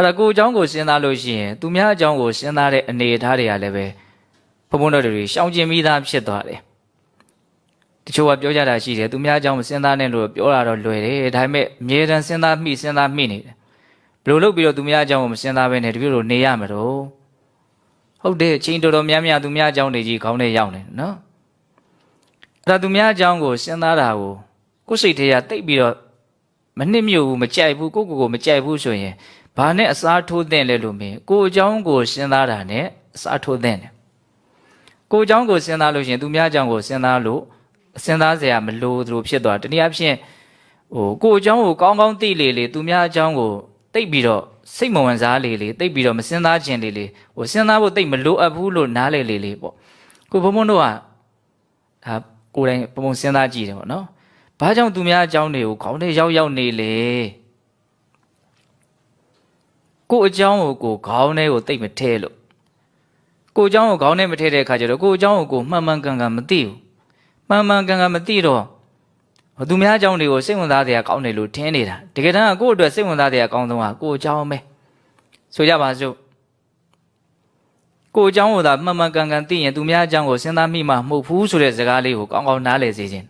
အဲ့ဒါကိုယ်အကြောင်းကိုစဉ်းစားလို့ရှိရင်သူများအကြောင်းကိုစဉ်းစားတဲ့အနေအထားတွေကလည်းပဲဘုံဘုံတော်တွေရှောင်ကျင်မိသားဖြစ်သွားတယ်တချို့ကပြောကြတာရှိတယ်သူများအကြောင်းမစဉ်းစားနဲ့လို့ပြောတာတော့လွယ်တယ်ဒါပေမဲ့အမြဲတမ်းစဉ်းစားမိစဉ်းစားမိနေတယ်ဘယ်လိုလုပ်ပြီးတော့သူများအကြောင်းကိုမစဉ်းစားဘဲနဲ့တပြည့်လို့နေရမှာတော့ဟုတ်တယ်အချိန်တော်တော်များများသူများအကြောင်းတွေကြီးခေါင်းထဲရောက်နေတယ်နော်အဲ့ဒါသူများအကြောင်းကိုစဉ်းစားတာကိုကိုယ်စိတ်ထဲကတိတ်ပြီးတော့ မနှစ်မြို့ဘူးမကြိုက်ဘူးကိုယ့်ကိုယ်ကိုမကြိုက်ဘူးဆိုရင်ဘာနဲ့အစားထိုးသင့်လဲလို့မင်းကိုယ်အကြောင်းကိုစဉ်းစားတာနဲ့အစားထိုးသင့်တယ်ကိုယ်အကြောင်းကိုစဉ်းစားလို့ရှိရင်သူများအကြောင်းကိုစဉ်းစားလို့စဉ်းစားစရာမလိုသလိုဖြစ်သွားတယ်တနည်းအားဖြင့်ဟိုကိုယ်အကြောင်းကိုကောင်းကောင်းသိလေလေသူများအကြောင်းကိုတိတ်ပြီးတော့စိတ်မဝင်စားလေလေတိတ်ပြီးတော့မစဉ်းစားခြင်းလေလေဟိုစဉ်းစားဖို့တိတ်မလိုအပ်ဘူးလို့နားလေလေလေပေါ့ကိုဘုံဘုံတို့ကဒါကိုယ်တိုင်ပုံပုံစဉ်းစားကြည့်တယ်ပေါ့နော် ဘာကြောင့်သူများအကြောင်းတွေကိုခေါင်းထဲရောက်ရောက်နေလေကိုယ်အကြောင်းကိုကိုယ်ခေါင်းထဲကိုတိတ်မထဲလို့ကိုယ်အကြောင်းကိုခေါင်းထဲမထဲတဲ့အခါကျတော့ကိုယ်အကြောင်းကိုကိုယ်မှန်မှန်ကန်ကန်မသိဘူးမှန်မှန်ကန်ကန်မသိတော့ဟိုသူများအကြောင်းတွေကိုစိတ်ဝင်စားတဲ့အကောင်းတယ်လို့ထင်နေတာတကယ်တမ်းကကိုယ့်အတွက်စိတ်ဝင်စားတဲ့အကောင်းဆုံးကကိုယ်အကြောင်းပဲဆိုကြပါစို့ကိုယ်အကြောင်းကိုသာမှန်မှန်ကန်ကန်သိရင်သူများအကြောင်းကိုစဉ်းစားမိမှမဟုတ်ဘူးဆိုတဲ့စကားလေးကိုကောင်းကောင်းနားလည်စေခြင်း